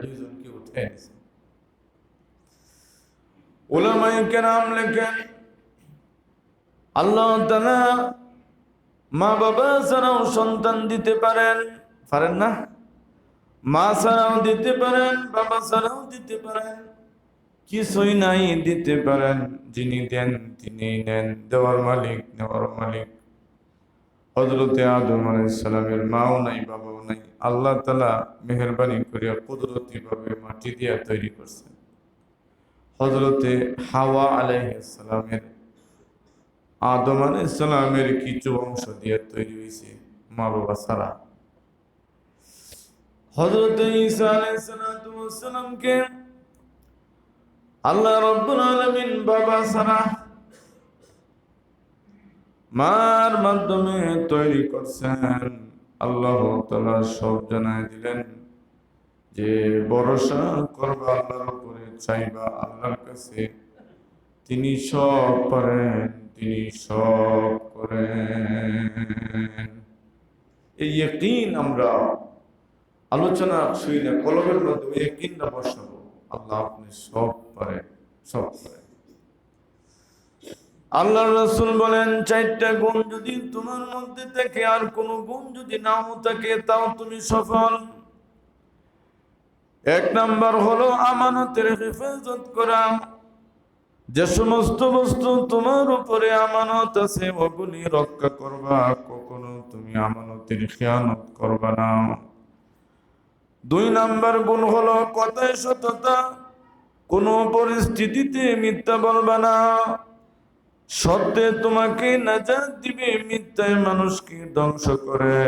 দুইজনকে মা বাবা ছাড়াও সন্তান দিতে পারেন পারেন না? মা ছাড়াও দিতে পারেন, বাবা ছাড়াও দিতে পারেন, কিছুই নাই দিতে পারেন। যিনি দেন, তিনি নেন, দেওয়ার মালিক, নেওয়ার মালিক। হজরতে আদম আলাইসালামের মাও নাই, বাবাও নাই। আল্লাহ তালা মেহরবানি করিয়া কুদরতি ভাবে মাটি দিয়া তৈরি করছেন। হজরতে হাওয়া আলাইসালামের আদম আলাইসালামের কিছু অংশ দিয়ে তৈরি হয়েছে মা বাবা ছাড়া। হজরতে ঈসা আলাইসালামকে আল্লাহ রব্বুল আলামিন বাবা ছাড়া মার মাধ্যমে তৈরি করছেন। আল্লাহ তালা সব জানাই দিলেন যে, ভরসা করবা আল্লাহর উপরে, চাইবা আল্লাহর কাছে। তিনি সব পারেন তিনি সব করেন। এই ইয়কিন আমরা আলোচনা শুই না কলমের মধ্যে ইয়কিনটা বসাবো। আল্লাহ আপনি সব পারেন সব পারেন আল্লাহ রসুল বলেন, চারটা গুণ যদি তোমার মধ্যে থাকে আর কোনো গুণ যদি নাও থাকে, তাও তুমি সফল। এক নাম্বার হলো আমানতের হেফাজত করা। যে সমস্ত বস্তু তোমার উপরে আমানত আছে, ওগুলি রক্ষা করবা, কখনো তুমি আমানতের খেয়ানত করবা না। দুই নাম্বার গুণ হলো কথায় সততা। কোনো পরিস্থিতিতে মিথ্যা বলবা না। সত্যে তোমাকে নাজাত দিবে, মিথ্যায় মানুষকে ধ্বংস করে।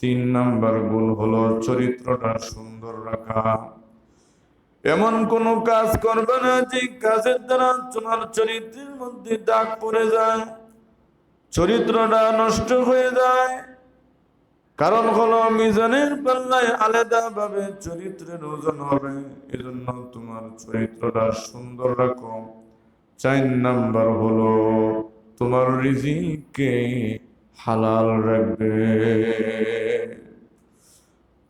তিন নাম্বার গুণ হলো চরিত্রটা সুন্দর রাখা। এমন কোন কাজ করবে না যে কাজের দ্বারা তোমার চরিত্রের মধ্যে দাগ পড়ে যায়, চরিত্রটা নষ্ট হয়ে যায়। কারণ হলো মিজানের পাল্লায় আলাদা ভাবে চরিত্রের ওজন হবে, এজন্য তোমার চরিত্রটা সুন্দর রাখো। চার নাম্বার হলো, তোমার রিজিককে হালাল রাখবে।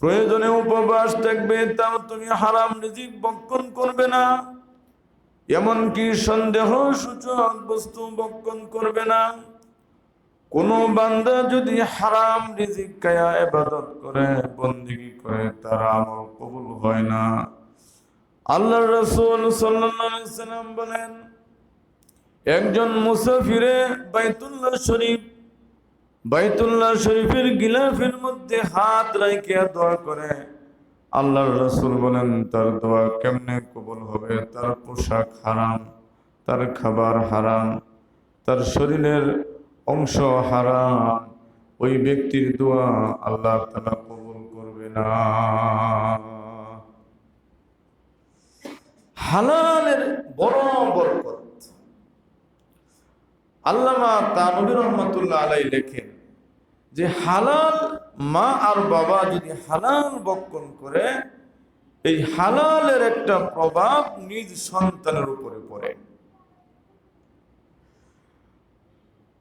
প্রয়োজনে উপবাস থাকবে, তাও তুমি হারাম রিজিক বক্ষণ করবে না। এমনকি সন্দেহ সূচক বস্তু বক্ষণ করবে না। কোন বান্দা যদি হারাম রিজিক কায়া ইবাদত করে, বন্দিগি করে, তার আমল কবুল হয় না। আল্লাহ রসুল সাল্লাম বলেন একজন মুসাফিরে বাইতুল্লাহ শরীফ, বাইতুল্লাহ শরীফের গিলাফের মধ্যে হাত রাইকে দোয়া করে। আল্লাহ রসুল বলেন, তার দোয়া কেমনে কবুল হবে? তার পোশাক হারাম, তার খাবার হারাম, তার শরীরের অংশ হারাম। ওই ব্যক্তির দোয়া আল্লাহ তালা কবুল করবে না। হালালের বড় বরকত। আল্লামা তানবির রহমতুল্লাহ আলাই লেখেন যে হালাল মা আর বাবা যদি হালাল বক্ষণ করে, এই হালালের একটা প্রভাব নিজ সন্তানের উপরে পড়ে।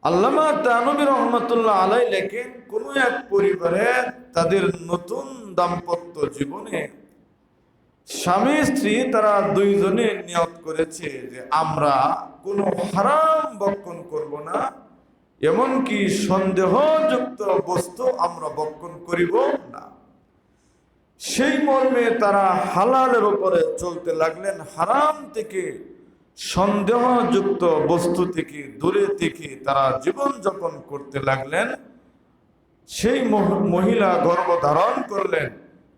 আল্লামা তানবির রহমতুল্লাহ আলাই লেখেন, কোন এক পরিবারে তাদের নতুন দাম্পত্য জীবনে স্বামী স্ত্রী তারা দুইজনে নিয়ত করেছে যে আমরা কোনো হারাম বক্ষণ করব না, এমনকি সন্দেহযুক্ত বস্তু আমরা বক্ষণ করিব না। সেই মর্মে তারা হালালের উপরে চলতে লাগলেন, হারাম থেকে, সন্দেহযুক্ত বস্তু থেকে, দূরে থেকে তারা জীবন যাপন করতে লাগলেন। সেই মহ- মহিলা গর্ভ ধারণ করলেন।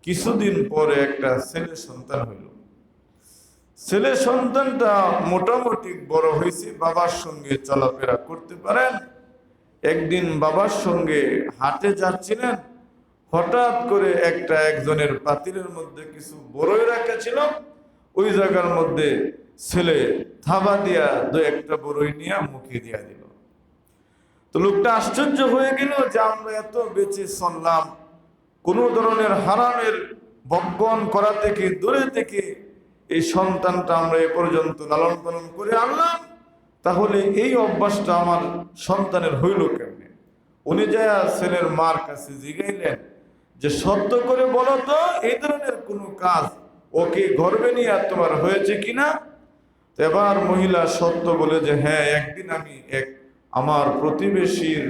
কিছুদিন পরে একটা ছেলে সন্তান হইল। ছেলে সন্তানটা মোটামুটি বড় হয়েছে, বাবার সঙ্গে চলাফেরা করতে পারেন। একদিন বাবার সঙ্গে হাটে যাচ্ছিলেন, হঠাৎ করে একটা একজনের পাতিলের মধ্যে কিছু বড়ই রাখা ছিল। ওই জায়গার মধ্যে ছেলে থাবা দিয়া দু একটা বড়ই নিয়ে মুখে দিয়া দিল। তো লোকটা আশ্চর্য হয়ে গেল যে আমরা এত বেঁচে চললাম। কোনো ধরনের হারামের বজ্ঞন করা থেকে, দূরে থেকে এই সন্তানটা আমরা এ পর্যন্ত লালন পালন করে আনলাম। তাহলে এই অভ্যাসটা আমার সন্তানের হইল কেমনে? উনি যায় ছেলের মার কাছে জিগাইলেন যে, সত্য করে বলো তো, এই ধরনের কোনো কাজ ওকে গর্বে নিয়ে তোমার হয়েছে কিনা? এবার মহিলা সত্য বলে যে হ্যাঁ একদিন আমি এক আমার প্রতিবেশীর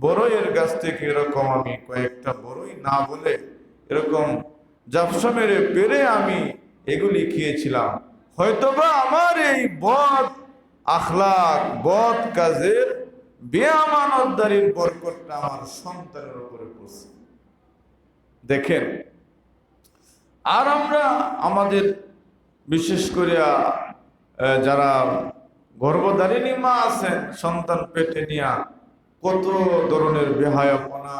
বড়ইয়ের গাছ থেকে এরকম আমি কয়েকটা বড়ই না বলে এরকম জাপসা মেরে পেরে আমি এগুলি খেয়েছিলাম। হয়তোবা আমার এই বদ আখলাক বদ কাজের বেআমানতদারির বরকতটা আমার সন্তানের উপরে পড়ছে। দেখেন আর আমরা আমাদের বিশেষ করে আহ, যারা গর্ভধারিণী মা আছেন সন্তান পেটে নিয়া কত ধরনের বেহায়াপনা